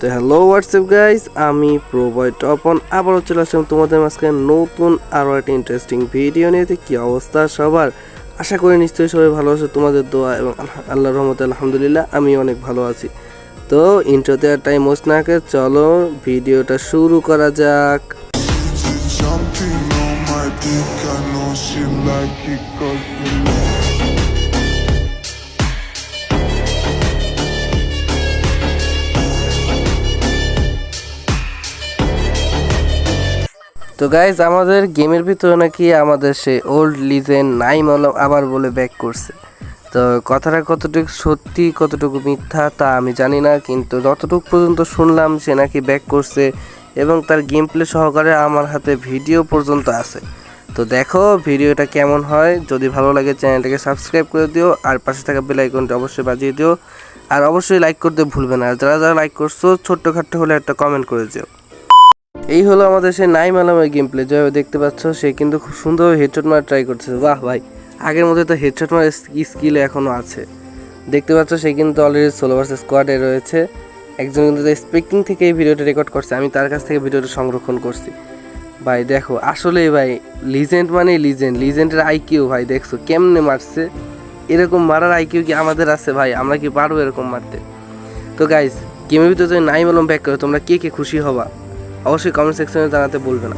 তো hello WhatsApp guys আমি প্রবয় টপন। আবারও চলে আসলাম তোমাদের মাঝখানে নতুন আরও একটা ইন্টারেস্টিং ভিডিও নিয়ে। কী অবস্থা সবার? আশা করি নিশ্চয়ই সবাই ভালো আছে তোমাদের দোয়া এবং আল্লাহ- রহমত আলহামদুলিল্লাহ আমি অনেক ভালো আছি। তো ইন্ট্রোতে আর টাইম ওস্ট না চলো ভিডিওটা শুরু করা যাক। Jumping on my dick, I know she like it cause me তো গাইজ আমাদের গেমের ভিতরে নাকি আমাদের সেই ওল্ড লিজেন্ড নাইম আলম আবার বলে ব্যাক করছে। তো কথাটা কতটুকু সত্যি, কতটুকু মিথ্যা তা আমি জানি না, কিন্তু যতটুকু পর্যন্ত শুনলাম সে নাকি ব্যাক করছে এবং তার গেম প্লে সহকারে আমার হাতে ভিডিও পর্যন্ত আছে। তো দেখো ভিডিওটা কেমন হয়, যদি ভালো লাগে চ্যানেলটাকে সাবস্ক্রাইব করে দিও, আর পাশে থাকা বেল অবশ্যই বাজিয়ে দিও, আর অবশ্যই লাইক করতে ভুলবে না। আর যারা যারা লাইক করছ, ছোট্টখাট্ট হলে একটা কমেন্ট করে দিও। এই হলো আমাদের সেই নাইম আলমের গেম প্লে যেভাবে দেখতে পাচ্ছ, সে কিন্তু খুব সুন্দরভাবে হেডশট মারা ট্রাই করছে। বাহ ভাই, আগের মধ্যে তো হেডশট মারার স্কিল এখনও আছে। দেখতে পাচ্ছ, সে কিন্তু অলরেডি ষোলো ভার্সেস স্কোয়াডে রয়েছে। একজন কিন্তু স্পিকিং থেকে এই ভিডিওটা রেকর্ড করছে, আমি তার কাছ থেকে ভিডিওটা সংরক্ষণ করছি। ভাই, দেখো আসলেই ভাই লিজেন্ড মানে লিজেন্ড লিজেন্ডের আইকিউ ভাই, দেখছ, কেমনে মারছে? এরকম মারার আইকিউ কি আমাদের আছে ভাই? আমরা কি পারব এরকম মারতে? তো গাইস গেমের ভিতরে যদি নাইম আলম ব্যাক করে, তোমরা কে কে খুশি হবা? অবশ্যই কমেন্ট সেকশনে জানাতে বলবে না।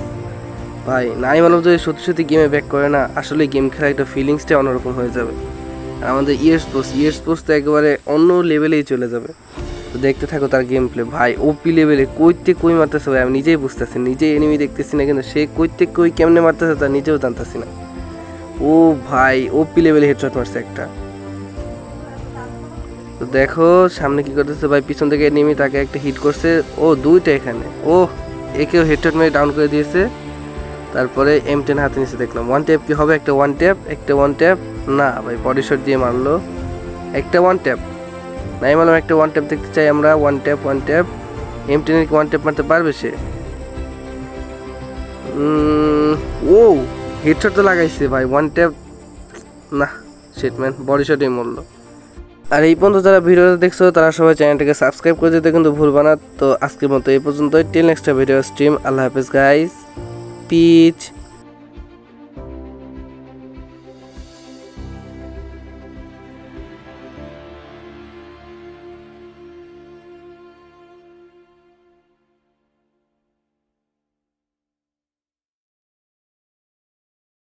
ভাই নাইম আলম যদি সত্যি সত্যি গেমে ব্যাক করে না, আসলে গেম খেলার একটা ফিলিংসটাই অন্যরকম হয়ে যাবে। আর আমাদের ইয়ার স্পোর্টস ইয়ার স্পোর্টস তো একেবারে অন্য লেভেলেই চলে যাবে। তো দেখতে থাকো তার গেম প্লে ভাই ওপি লেভেলে কইতে কই মারতেছে ভাই, আমি নিজেই বুঝতেছি নিজেই এনিমি দেখতেছি না কিন্তু সে কইতে কই কেমনে মারতেছে তা নিজেও জানতেছি না। ও ভাই ওপি লেভেলে হেডশট মারছে একটা। তো দেখো, সামনে কি করতেছে ভাই, পিছন থেকে নেমে তাকে একটা হিট করছে। ও, দুইটা এখানে। ও একেও হেডশট মেরে ডাউন করে দিয়েছে। তারপরে এম টেন হাতে নিচে দেখলাম। ওয়ান ট্যাপ কি হবে? একটা ওয়ান ট্যাপ একটা ওয়ান ট্যাপ না ভাই বডি শট দিয়ে মারলো। একটা ওয়ান ট্যাপ নাই মারলাম একটা ওয়ান ট্যাপ দেখতে চাই আমরা। One tap one tap M টেনের কি ওয়ান ট্যাপ মারতে পারবে সে? ও হেডশট তো লাগাইছে ভাই। ওয়ান ট্যাপ না সেটম্যান বডি শটই মরলো। আর এই পর্যন্ত যারা ভিডিওটা দেখছ, তারা সবাই চ্যানেলটাকে সাবস্ক্রাইব করে দিতে কিন্তু ভুলবা না। তো আজকের মতো এই পর্যন্ত টিল নেক্সট ভিডিও স্ট্রিম আল্লাহ হাফেজ গাইস পিচ